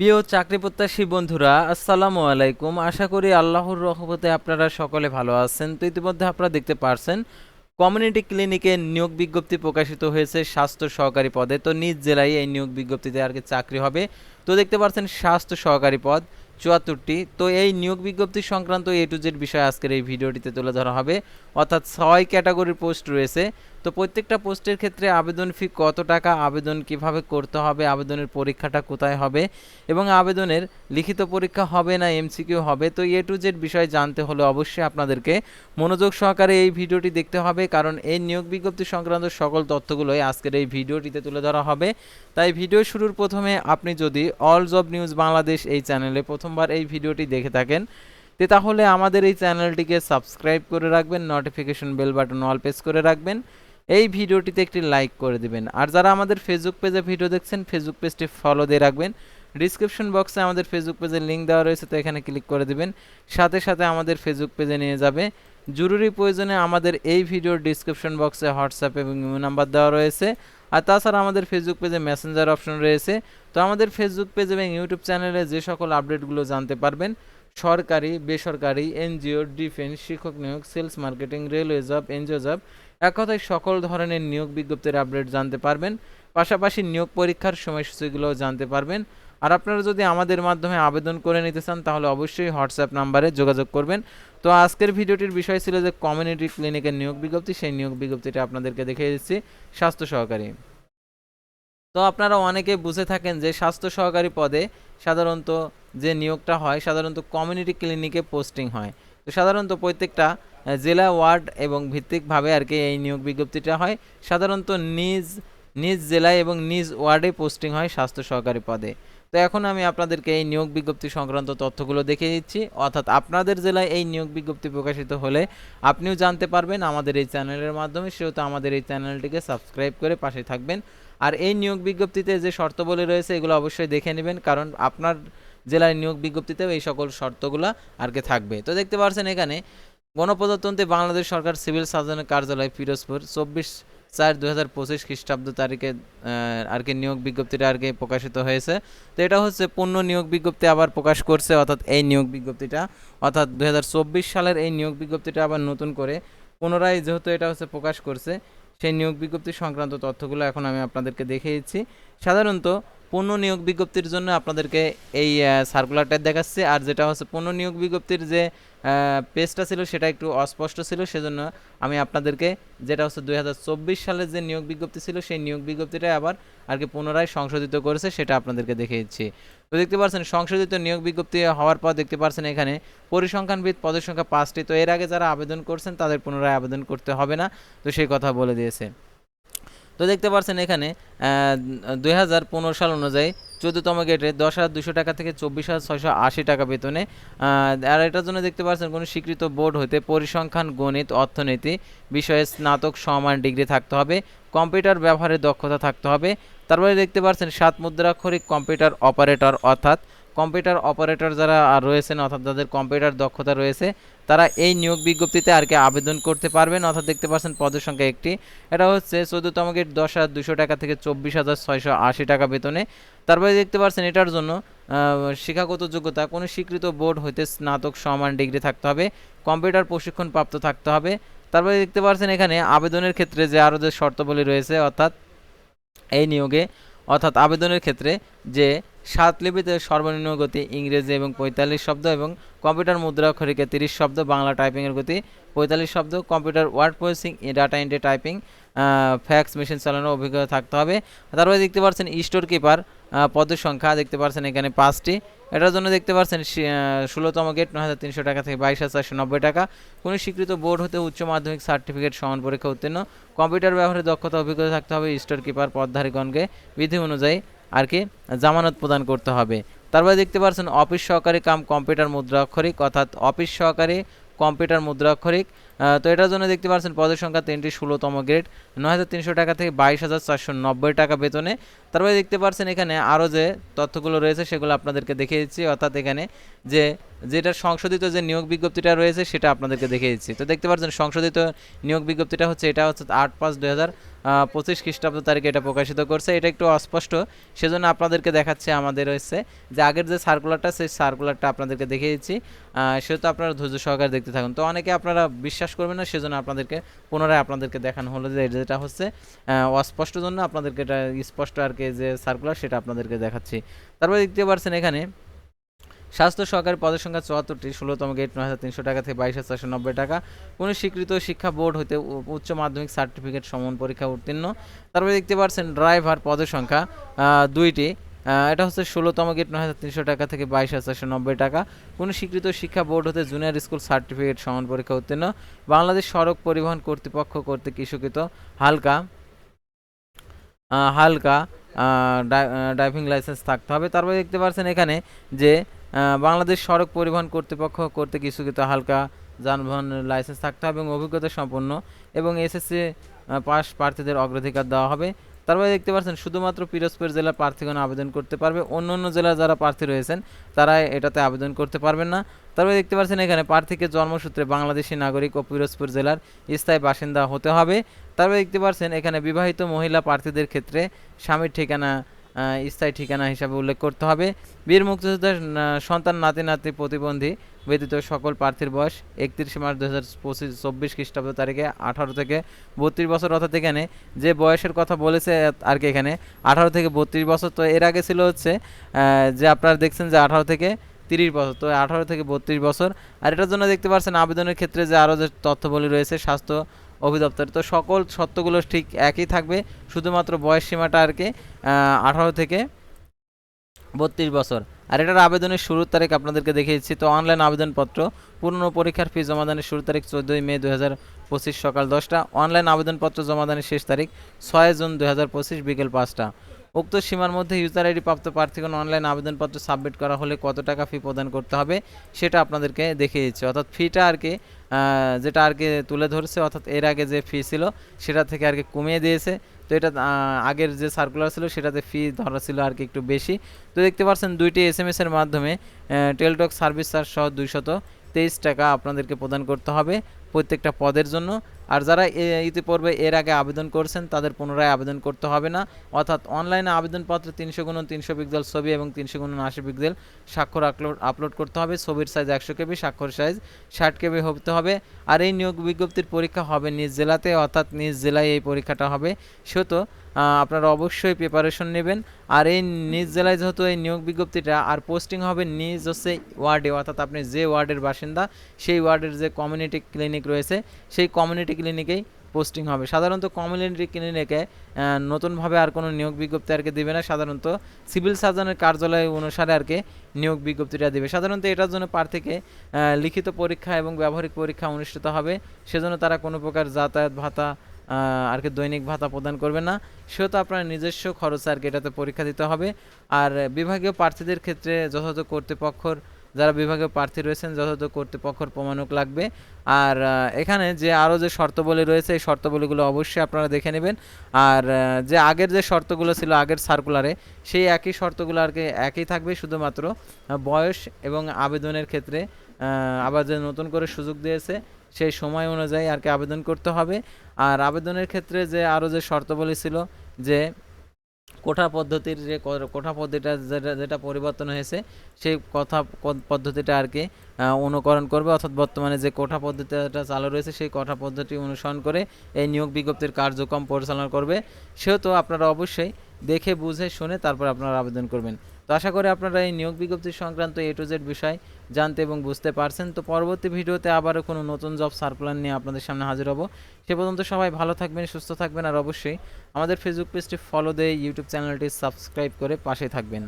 প্রিয় চাকরি প্রত্যাশী বন্ধুরা, আসসালামু আলাইকুম। আশা করি আল্লাহর রহমতে আপনারা সকলে ভালো আছেন। তো ইতিমধ্যে আপনারা দেখতে পারছেন, কমিউনিটি ক্লিনিকে নিয়োগ বিজ্ঞপ্তি প্রকাশিত হয়েছে স্বাস্থ্য সহকারী পদে। তো নিজ জেলায় এই নিয়োগ বিজ্ঞপ্তিতে আর কি চাকরি হবে। তো দেখতে পাচ্ছেন স্বাস্থ্য সহকারী পদ চুয়াত্তরটি। তো এই নিয়োগ বিজ্ঞপ্তি সংক্রান্ত এ টু জেড বিষয় আজকের এই ভিডিওটিতে তুলে ধরা হবে। অর্থাৎ ছয় ক্যাটাগরির পোস্ট রয়েছে। তো প্রত্যেকটা পোস্টের ক্ষেত্রে আবেদন ফি কত টাকা, আবেদন কীভাবে করতে হবে, আবেদনের পরীক্ষাটা কোথায় হবে এবং আবেদনের লিখিত পরীক্ষা হবে না এমসিকিউ হবে, তো এ টু জেড বিষয় জানতে হলে অবশ্যই আপনাদেরকে মনোযোগ সহকারে এই ভিডিওটি দেখতে হবে কারণ এই নিয়োগ বিজ্ঞপ্তি সংক্রান্ত সকল তথ্যগুলোই আজকের এই ভিডিওটিতে তুলে ধরা হবে। তাই ভিডিও শুরুর প্রথমে আপনি যদি অল জব নিউজ বাংলাদেশ এই চ্যানেলে প্রথমবার এই ভিডিওটি দেখে থাকেন, তে তাহলে আমাদের এই চ্যানেলটিকে সাবস্ক্রাইব করে রাখবেন notification bell button all press করে রাখবেন। এই ভিডিওটিতে একটি লাইক করে দিবেন। আর যারা আমাদের ফেসবুক পেজে ভিডিও দেখছেন ফেসবুক পেজটি ফলো দিয়ে রাখবেন। ডিসক্রিপশন বক্সে আমাদের ফেসবুক পেজের লিঙ্ক দেওয়া রয়েছে, তো এখানে ক্লিক করে দিবেন। সাথে সাথে আমাদের ফেসবুক পেজে নিয়ে যাবে। জরুরি প্রয়োজনে আমাদের এই ভিডিওর ডিসক্রিপশন বক্সে হোয়াটসঅ্যাপ এবং ইমো নাম্বার দেওয়া রয়েছে। আর তাছাড়া আমাদের ফেসবুক পেজে মেসেঞ্জার অপশন রয়েছে। তো আমাদের ফেসবুক পেজ এবং ইউটিউব চ্যানেলে যে সকল আপডেটগুলো জানতে পারবেন, সরকারি, বেসরকারি, এনজিও ডিফেন্স শিক্ষক নিয়োগ sales marketing railway job NGO job এক কথায় সকল ধরনের নিয়োগ বিজ্ঞপ্তির আপডেট জানতে পারবেন। পাশাপাশি নিয়োগ পরীক্ষার সময়সূচিগুলোও জানতে পারবেন। আর আপনারা যদি আমাদের মাধ্যমে আবেদন করে নিতে চান, তাহলে অবশ্যই হোয়াটসঅ্যাপ নাম্বারে যোগাযোগ করবেন। তো আজকের ভিডিওটির বিষয় ছিল যে কমিউনিটি ক্লিনিকের নিয়োগ বিজ্ঞপ্তি। সেই নিয়োগ বিজ্ঞপ্তিটা আপনাদেরকে দেখিয়ে দিচ্ছি স্বাস্থ্য সহকারী। তো আপনারা অনেকে বুঝে থাকেন যে স্বাস্থ্য সহকারী পদে সাধারণত যে নিয়োগটা হয়, সাধারণত কমিউনিটি ক্লিনিকে পোস্টিং হয়। তো সাধারণত প্রত্যেকটা জেলা ওয়ার্ড এবং ভিত্তিকভাবে আর কি এই নিয়োগ বিজ্ঞপ্তিটা হয়। সাধারণত নিজ নিজ জেলায় এবং নিজ ওয়ার্ডে পোস্টিং হয় স্বাস্থ্য সহকারী পদে। তো এখন আমি আপনাদেরকে এই নিয়োগ বিজ্ঞপ্তি সংক্রান্ত তথ্যগুলো দেখিয়ে দিচ্ছি। অর্থাৎ আপনাদের জেলায় এই নিয়োগ বিজ্ঞপ্তি প্রকাশিত হলে আপনিও জানতে পারবেন আমাদের এই চ্যানেলের মাধ্যমে, সেহেতু আমাদের এই চ্যানেলটিকে সাবস্ক্রাইব করে পাশে থাকবেন। আর এই নিয়োগ বিজ্ঞপ্তিতে যে শর্তাবলী রয়েছে এগুলো অবশ্যই দেখে নেবেন, কারণ আপনার জেলার নিয়োগ বিজ্ঞপ্তিতেও এই সকল শর্তগুলো আর কি থাকবে। তো দেখতে পাচ্ছেন এখানে গণপ্রজাতন্ত্রী বাংলাদেশ সরকার সিভিল সার্জনের কার্যালয় পিরোজপুর চব্বিশ চার দু হাজার পঁচিশ খ্রিস্টাব্দ তারিখে আর কি নিয়োগ বিজ্ঞপ্তিটা আর কি প্রকাশিত হয়েছে। তো এটা হচ্ছে পূর্ণ নিয়োগ বিজ্ঞপ্তি আবার প্রকাশ করছে, অর্থাৎ এই নিয়োগ বিজ্ঞপ্তিটা। অর্থাৎ দু হাজার চব্বিশ সালের এই নিয়োগ বিজ্ঞপ্তিটা আবার নতুন করে পুনরায় যেহেতু এটা হচ্ছে প্রকাশ করছে, সেই নিয়োগ বিজ্ঞপ্তি সংক্রান্ত তথ্যগুলো এখন আমি আপনাদেরকে দেখিয়ে দিচ্ছি। সাধারণত পূর্ণ নিয়োগ বিজ্ঞপ্তির জন্য আপনাদেরকে এই সার্কুলারটা দেখাচ্ছে, আর যেটা হচ্ছে পূর্ণ নিয়োগ বিজ্ঞপ্তির যে পেজটা ছিল সেটা একটু অস্পষ্ট ছিল, সেজন্য আমি আপনাদেরকে যেটা হচ্ছে দু হাজার চব্বিশ সালের যে নিয়োগ বিজ্ঞপ্তি ছিল, সেই নিয়োগ বিজ্ঞপ্তিটা আবার আর কি পুনরায় সংশোধিত করেছে, সেটা আপনাদেরকে দেখিয়ে দিচ্ছি। তো দেখতে পাচ্ছেন, সংশোধিত নিয়োগ বিজ্ঞপ্তি হওয়ার পর দেখতে পাচ্ছেন এখানে পরিসংখ্যানবিদ পদের সংখ্যা পাঁচটি। তো এর আগে যারা আবেদন করছেন, তাদের পুনরায় আবেদন করতে হবে না, তো সেই কথা বলে দিয়েছে। তো দেখতে পাচ্ছেন এখানে দুই হাজার পনেরো সাল অনুযায়ী চোদ্দতম গেটে দশ হাজার দুশো টাকা থেকে চব্বিশ হাজার ছয়শো আশি টাকা বেতনে আর এটার জন্য দেখতে পাচ্ছেন কোনো স্বীকৃত বোর্ড হতে পরিসংখ্যান, গণিত, অর্থনীতি বিষয়ে স্নাতক সমান ডিগ্রি থাকতে হবে, কম্পিউটার ব্যবহারের দক্ষতা থাকতে হবে। তারপরে দেখতে পাচ্ছেন সাত মুদ্রাক্ষরিক কম্পিউটার অপারেটর অর্থাৎ কম্পিউটার অপারেটর যারা রয়েছেন, অর্থাৎ যাদের কম্পিউটার দক্ষতা রয়েছে, তারা এই নিয়োগ বিজ্ঞপ্তিতে আর কি আবেদন করতে পারবেন। অর্থাৎ দেখতে পাচ্ছেন পদের সংখ্যা একটি। এটা হচ্ছে চোদ্দতম গেট, দশ হাজার দুশো টাকা থেকে চব্বিশ হাজার ছয়শো আশি টাকা বেতনে। তারপরে দেখতে পাচ্ছেন এটার জন্য শিক্ষাগত যোগ্যতা, কোনো স্বীকৃত বোর্ড হইতে স্নাতক সমান ডিগ্রি থাকতে হবে, কম্পিউটার প্রশিক্ষণ প্রাপ্ত থাকতে হবে। তারপরে দেখতে পাচ্ছেন এখানে আবেদনের ক্ষেত্রে যে আরও যে শর্তাবলী রয়েছে, অর্থাৎ এই নিয়োগে, অর্থাৎ আবেদনের ক্ষেত্রে যে সাত লিপিতে সর্বনিম্ন গতি ইংরেজি এবং পঁয়তাল্লিশ শব্দ এবং কম্পিউটার মুদ্রা মুদ্রাক্ষরিকে তিরিশ শব্দ, বাংলা টাইপিংয়ের গতি পঁয়তাল্লিশ শব্দ, computer word processing, data entry typing fax machine চালানোর অভিজ্ঞতা থাকতে হবে। তারপরে দেখতে পাচ্ছেন স্টোর কিপার পদের সংখ্যা, দেখতে পাচ্ছেন এখানে পাঁচটি। এটার জন্য দেখতে পাচ্ছেন ষোলোতম গেট নয় হাজার তিনশো টাকা থেকে বাইশ হাজার নব্বই টাকা। কোনো স্বীকৃত বোর্ড হতে উচ্চ মাধ্যমিক সার্টিফিকেট সমান পরীক্ষা উত্তীর্ণ। কম্পিউটার ব্যবহারে দক্ষতা, অভিজ্ঞতা থাকতে হবে স্টোর কিপার পদধারীগণকে। বিধি অনুযায়ী আর কি, জামানত প্রদান করতে হবে। তারপরে দেখতে পাচ্ছেন অফিস সহকারী কাম কম্পিউটার মুদ্রাক্ষরিক, অর্থাৎ অফিস সহকারী কম্পিউটার মুদ্রাক্ষরিক তো এটার জন্য দেখতে পাচ্ছেন পদের সংখ্যা তিনটি ষোলোতম গ্রেড নয় হাজার তিনশো টাকা থেকে বাইশ হাজার চারশো নব্বই টাকা বেতনে। তারপরে দেখতে পাচ্ছেন এখানে আরও যে তথ্যগুলো রয়েছে সেগুলো আপনাদেরকে দেখিয়ে দিচ্ছি। অর্থাৎ এখানে যে যেটা সংশোধিত যে নিয়োগ বিজ্ঞপ্তিটা রয়েছে সেটা আপনাদেরকে দেখিয়ে দিচ্ছি। তো দেখতে পাচ্ছেন সংশোধিত নিয়োগ বিজ্ঞপ্তিটা হচ্ছে এটা হচ্ছে আট পাঁচ দুই হাজার পঁচিশ খ্রিস্টাব্দ তারিখে এটা প্রকাশিত করছে। এটা একটু অস্পষ্ট, সেজন্য আপনাদেরকে দেখাচ্ছে আমাদের হচ্ছে যে আগের যে সার্কুলারটা সেই সার্কুলারটা আপনাদেরকে দেখিয়ে দিচ্ছি। সেহেতু আপনারা ধৈর্য সহকারে দেখতে থাকুন। তো অনেকে আপনারা বিশ্বাস করবেন না, সেজন্য আপনাদেরকে পুনরায় আপনাদেরকে দেখানো হলো যে যেটা হচ্ছে অস্পষ্ট জন্য আপনাদেরকে এটা স্পষ্ট আর কি যে সার্কুলার সেটা আপনাদেরকে দেখাচ্ছি। তারপরে দেখতে পাচ্ছেন এখানে, স্বাস্থ্য সহকারী পদের সংখ্যা চুয়াত্তরটি, ষোলোতম গেট নয় হাজার তিনশো টাকা থেকে বাইশ হাজার নব্বই টাকা। কোনো স্বীকৃত শিক্ষা বোর্ড উ- উচ্চ মাধ্যমিক সার্টিফিকেট সমন পরীক্ষা উত্তীর্ণ। তারপরে দেখতে পাচ্ছেন ড্রাইভার পদের সংখ্যা দুইটি। এটা হচ্ছে ষোলোতম গেট নয় হাজার তিনশো টাকা থেকে বাইশ হাজার চারশো নব্বই টাকা। কোনো স্বীকৃত শিক্ষা বোর্ড হতে জুনিয়র স্কুল সার্টিফিকেট সমান পরীক্ষা উত্তীর্ণ। বাংলাদেশ সড়ক পরিবহন কর্তৃপক্ষ কর্তৃক ইস্যুকৃত হালকা হালকা ড্রাইভিং লাইসেন্স থাকতে হবে। তারপরে দেখতে পাচ্ছেন এখানে যে বাংলাদেশ সড়ক পরিবহন কর্তৃপক্ষ কর্তৃক ইস্যুকৃত হালকা যানবাহন লাইসেন্স থাকতে হবে এবং অভিজ্ঞতা সম্পন্ন এবং এসএসসি পাস প্রার্থীদের অগ্রাধিকার দেওয়া হবে। তারপরে দেখতে পাচ্ছেন, শুধুমাত্র পিরোজপুর জেলার প্রার্থীগণ আবেদন করতে পারবে। অন্য অন্য জেলার যারা প্রার্থী রয়েছেন, তারা এটাতে আবেদন করতে পারবেন না। তারপরে দেখতে পাচ্ছেন, এখানে প্রার্থীকে জন্মসূত্রে বাংলাদেশি নাগরিক ও পিরোজপুর জেলার স্থায়ী বাসিন্দা হতে হবে। তারপরে দেখতে পাচ্ছেন, এখানে বিবাহিত মহিলা প্রার্থীদের ক্ষেত্রে স্বামীর ঠিকানা স্থায়ী ঠিকানা হিসাবে উল্লেখ করতে হবে। বীর মুক্তিযোদ্ধার সন্তান, নাতি নাতি প্রতিবন্ধী ব্যতীত সকল প্রার্থীর বয়স একত্রিশে মার্চ দু হাজার পঁচিশ চব্বিশ খ্রিস্টাব্দ তারিখে আঠারো থেকে বত্রিশ বছর। অর্থাৎ এখানে যে বয়সের কথা বলেছে আর কি এখানে, আঠারো থেকে বত্রিশ বছর। তো এর আগে ছিল হচ্ছে যে আপনারা দেখছেন যে আঠারো থেকে তিরিশ বছর। তো আঠারো থেকে বত্রিশ বছর। আর এটার জন্য দেখতে পাচ্ছেন আবেদনের ক্ষেত্রে যে আরও যে তথ্যবলী রয়েছে, স্বাস্থ্য অধিদপ্তর। তো সকল সত্যগুলো ঠিক একই থাকবে, শুধুমাত্র বয়স সীমাটা আর কি আঠারো থেকে বত্রিশ বছর। আর এটার আবেদনের শুরুর তারিখ আপনাদেরকে দেখিয়েছি। তো অনলাইন আবেদনপত্র, পূর্ণ পরীক্ষার ফি জমাদানের শুরু তারিখ চোদ্দোই মে দু পঁচিশ সকাল দশটা। অনলাইন আবেদনপত্র জমাদানের শেষ তারিখ ছয় জুন দু বিকেল পাঁচটা। উক্ত সীমার মধ্যে ইউজার আইডি প্রাপ্ত প্রার্থীগণ অনলাইন আবেদনপত্র সাবমিট করা হলে কত টাকা ফি প্রদান করতে হবে, সেটা আপনাদেরকে দেখিয়ে দিচ্ছি। অর্থাৎ ফিটা আর কি যেটা আর কি তুলে ধরছে, অর্থাৎ এর আগে যে ফি ছিল, সেটা থেকে আর কি কমিয়ে দিয়েছে। তো এটা আগের যে সার্কুলার ছিল, সেটাতে ফি ধরা ছিল আর কি একটু বেশি। তো দেখতে পাচ্ছেন, দুইটি এস এম এস এর মাধ্যমে টেলটক সার্ভিস চার্জ সহ দুইশত তেইশ টাকা আপনাদেরকে প্রদান করতে হবে প্রত্যেকটা পদের জন্য। আর যারা ইতিপূর্বে এর আগে আবেদন করছেন, তাদের পুনরায় আবেদন করতে হবে না। অর্থাৎ অনলাইনে আবেদনপত্রে তিনশো গুণ তিনশো পিক্সেল ছবি এবং তিনশো গুণ আশি পিক্সেল স্বাক্ষর আপলোড করতে হবে। ছবির সাইজ একশো কেবি, স্বাক্ষর সাইজ ষাট কেবি হতে হবে। আর এই নিয়োগ বিজ্ঞপ্তির পরীক্ষা হবে নিজ জেলাতে, অর্থাৎ নিজ জেলায় এই পরীক্ষাটা হবে। সেহেতু আপনারা অবশ্যই প্রিপারেশন নেবেন। আর এই নিজ জেলায় যেহেতু এই নিয়োগ বিজ্ঞপ্তিটা, আর পোস্টিং হবে নিজ হচ্ছে ওয়ার্ডে, অর্থাৎ আপনি যে ওয়ার্ডের বাসিন্দা, সেই ওয়ার্ডের যে কমিউনিটি ক্লিনিক রয়েছে, সেই কমিউনিটি ক্লিনিকেই পোস্টিং হবে। সাধারণত কমিউনিটি ক্লিনিকে নতুনভাবে আর কোনো নিয়োগ বিজ্ঞপ্তি আর কি দেবে না। সাধারণত সিভিল সার্জনের কার্যালয় অনুসারে আর কি নিয়োগ বিজ্ঞপ্তিটা দেবে। সাধারণত এটার জন্য প্রার্থীকে লিখিত পরীক্ষা এবং ব্যবহারিক পরীক্ষা অনুষ্ঠিত হবে। সেজন্য তারা কোনো প্রকার যাতায়াত ভাতা আর কি দৈনিক ভাতা প্রদান করবে না, সেহেতু আপনার নিজস্ব খরচে আর কি এটাতে পরীক্ষা দিতে হবে। আর বিভাগীয় প্রার্থীদের ক্ষেত্রে যথাযথ কর্তৃপক্ষর, যারা বিভাগীয় প্রার্থী রয়েছেন, যথাযথ কর্তৃপক্ষর প্রমাণক লাগবে। আর এখানে যে আরও যে শর্তাবলী রয়েছে, এই শর্তাবলীগুলো অবশ্যই আপনারা দেখে নেবেন। আর যে আগের যে শর্তগুলো ছিল আগের সার্কুলারে, সেই একই শর্তগুলো আর কি একই থাকবে, শুধুমাত্র বয়স এবং আবেদনের ক্ষেত্রে। আবার যে নতুন করে সুযোগ দিয়েছে, সেই সময় অনুযায়ী আর কি আবেদন করতে হবে। আর আবেদনের ক্ষেত্রে যে আরও যে শর্তাবলী ছিল যে কোঠা পদ্ধতির যে কোঠা পদ্ধতিটা যেটা যেটা পরিবর্তন হয়েছে, সেই কথা পদ্ধতিটা আর কি অনুকরণ করবে। অর্থাৎ বর্তমানে যে কোঠা পদ্ধতিটা চালু রয়েছে, সেই কোঠা পদ্ধতি অনুসরণ করে এই নিয়োগ বিজ্ঞপ্তির কার্যক্রম পরিচালনা করবে। সেহেতু আপনারা অবশ্যই দেখে, বুঝে, শুনে তারপর আপনারা আবেদন করবেন। তো আশা করি আপনারা এই নিয়োগ বিজ্ঞপ্তি সংক্রান্ত এ টু জেড বিষয় জানতে এবং বুঝতে পারছেন। তো পরবর্তী ভিডিওতে আবারও কোনো নতুন জব সার্কুলার নিয়ে আপনাদের সামনে হাজির হব। সে পর্যন্ত সবাই ভালো থাকবেন, সুস্থ থাকবেন আর অবশ্যই আমাদের ফেসবুক পেজটি ফলো দিয়ে ইউটিউব চ্যানেলটি সাবস্ক্রাইব করে পাশে থাকবেন।